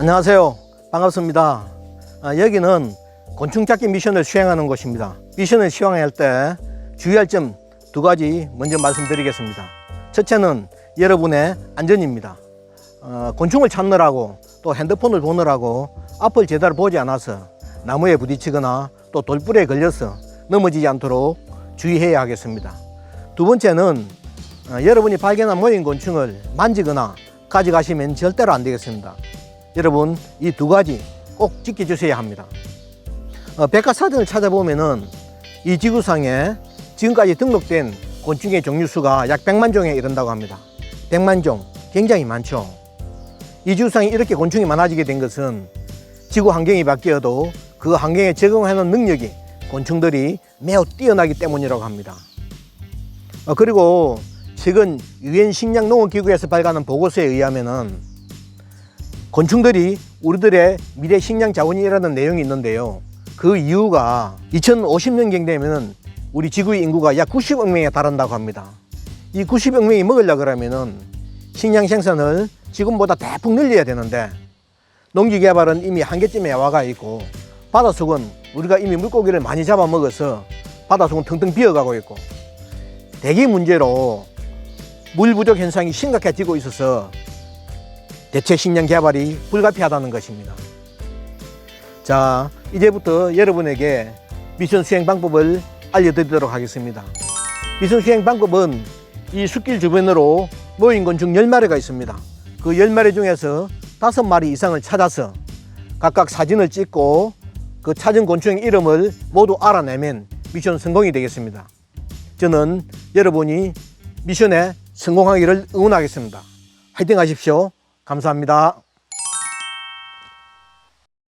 안녕하세요. 반갑습니다. 아, 여기는 곤충 찾기 미션을 수행하는 곳입니다. 미션을 수행할 때 주의할 점 두 가지 먼저 말씀드리겠습니다. 첫째는 여러분의 안전입니다. 어, 곤충을 찾느라고 또 핸드폰을 보느라고 앞을 제대로 보지 않아서 나무에 부딪히거나 또 돌불에 걸려서 넘어지지 않도록 주의해야 하겠습니다. 두 번째는 어, 여러분이 발견한 모인 곤충을 만지거나 가져가시면 절대로 안 되겠습니다. 여러분 이 두 가지 꼭 지켜주셔야 합니다. 어, 백과사전을 찾아보면은 이 지구상에 지금까지 등록된 곤충의 종류 수가 약 100만 종에 이른다고 합니다. 100만 종 굉장히 많죠. 이 지구상에 이렇게 곤충이 많아지게 된 것은 지구 환경이 바뀌어도 그 환경에 적응하는 능력이 곤충들이 매우 뛰어나기 때문이라고 합니다. 어, 그리고 최근 유엔 식량 농업 기구에서 발간한 보고서에 의하면은 곤충들이 우리들의 미래 식량 자원이라는 내용이 있는데요. 그 이유가 2050년경 되면은 우리 지구의 인구가 약 90억 명에 달한다고 합니다. 이 90억 명이 먹으려 그러면은 식량 생산을 지금보다 대폭 늘려야 되는데 농기 개발은 이미 한계점에 와가 있고 바닷속은 우리가 이미 물고기를 많이 잡아 먹어서 바닷속은 텅텅 비어가고 있고 대기 문제로 물 부족 현상이 심각해지고 있어서 대체 식량 개발이 불가피하다는 것입니다. 자, 이제부터 여러분에게 미션 수행 방법을 알려드리도록 하겠습니다. 미션 수행 방법은 이 숲길 주변으로 모인 곤충 10마리가 있습니다. 그 10마리 중에서 5마리 이상을 찾아서 각각 사진을 찍고 그 찾은 곤충의 이름을 모두 알아내면 미션 성공이 되겠습니다. 저는 여러분이 미션에 성공하기를 응원하겠습니다. 화이팅 하십시오. 감사합니다.